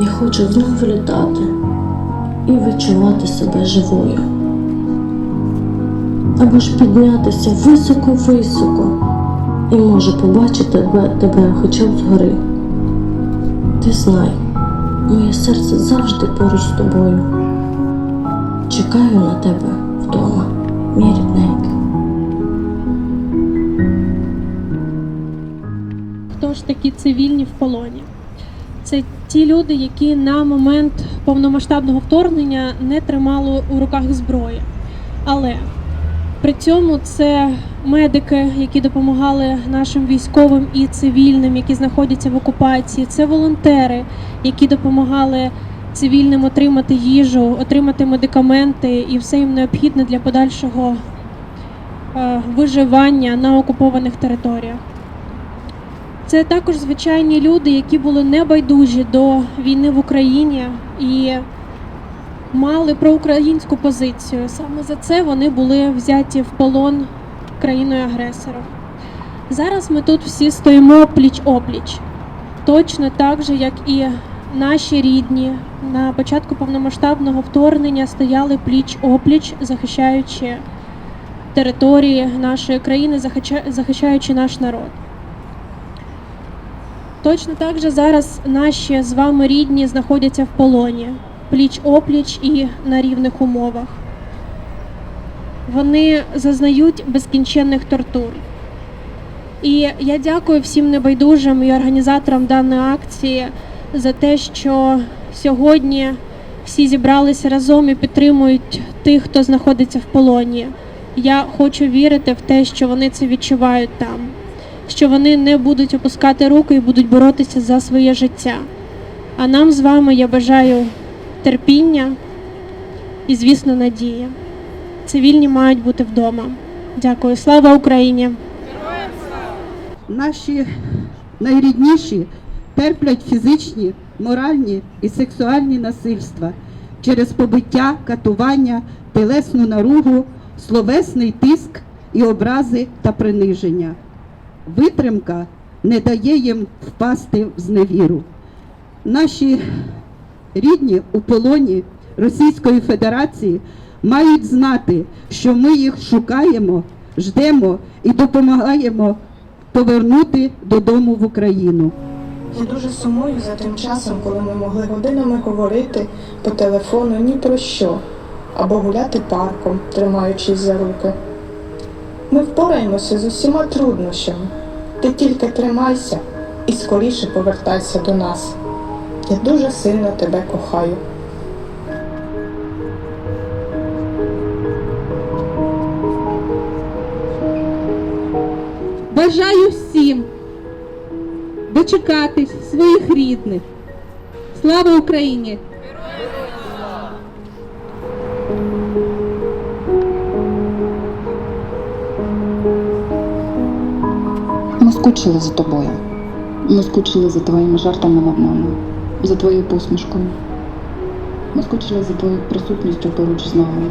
Я хочу знову літати і відчувати себе живою. Або ж піднятися високо-високо і може побачити тебе хоча б згори. Ти знай, моє серце завжди поруч з тобою. Чекаю на тебе вдома, мій рідненький. хто ж такі цивільні в полоні. Це ті люди, які на момент повномасштабного вторгнення не тримали у руках зброї. Але при цьому це медики, які допомагали нашим військовим і цивільним, які знаходяться в окупації, це волонтери, які допомагали цивільним отримати їжу, отримати медикаменти і все їм необхідне для подальшого е, виживання на окупованих територіях. Це також звичайні люди, які були небайдужі до війни в Україні і мали проукраїнську позицію. Саме за це вони були взяті в полон країною агресором. Зараз ми тут всі стоїмо пліч опліч, точно так же, як і наші рідні на початку повномасштабного вторгнення стояли пліч опліч, захищаючи території нашої країни, захищаючи наш народ. Точно так же зараз наші з вами рідні знаходяться в полоні, пліч опліч і на рівних умовах. Вони зазнають безкінченних тортур. І я дякую всім небайдужим і організаторам даної акції за те, що сьогодні всі зібралися разом і підтримують тих, хто знаходиться в полоні. Я хочу вірити в те, що вони це відчувають там що вони не будуть опускати руки і будуть боротися за своє життя. А нам з вами я бажаю терпіння і, звісно, надії. Цивільні мають бути вдома. Дякую. Слава Україні! Наші найрідніші терплять фізичні, моральні і сексуальні насильства через побиття, катування, телесну наругу, словесний тиск і образи та приниження. Витримка не дає їм впасти в зневіру. Наші рідні у полоні Російської Федерації мають знати, що ми їх шукаємо, ждемо і допомагаємо повернути додому в Україну. Я дуже сумую за тим часом, коли ми могли годинами говорити по телефону ні про що, або гуляти парком, тримаючись за руки. Ми впораємося з усіма труднощами. Ти тільки тримайся і скоріше повертайся до нас. Я дуже сильно тебе кохаю. Бажаю всім дочекатись своїх рідних. Слава Україні! Ми скучили за тобою. Ми скучили за твоїми жартами над нами, за твоєю посмішкою. Ми скучили за твоєю присутністю поруч з нами.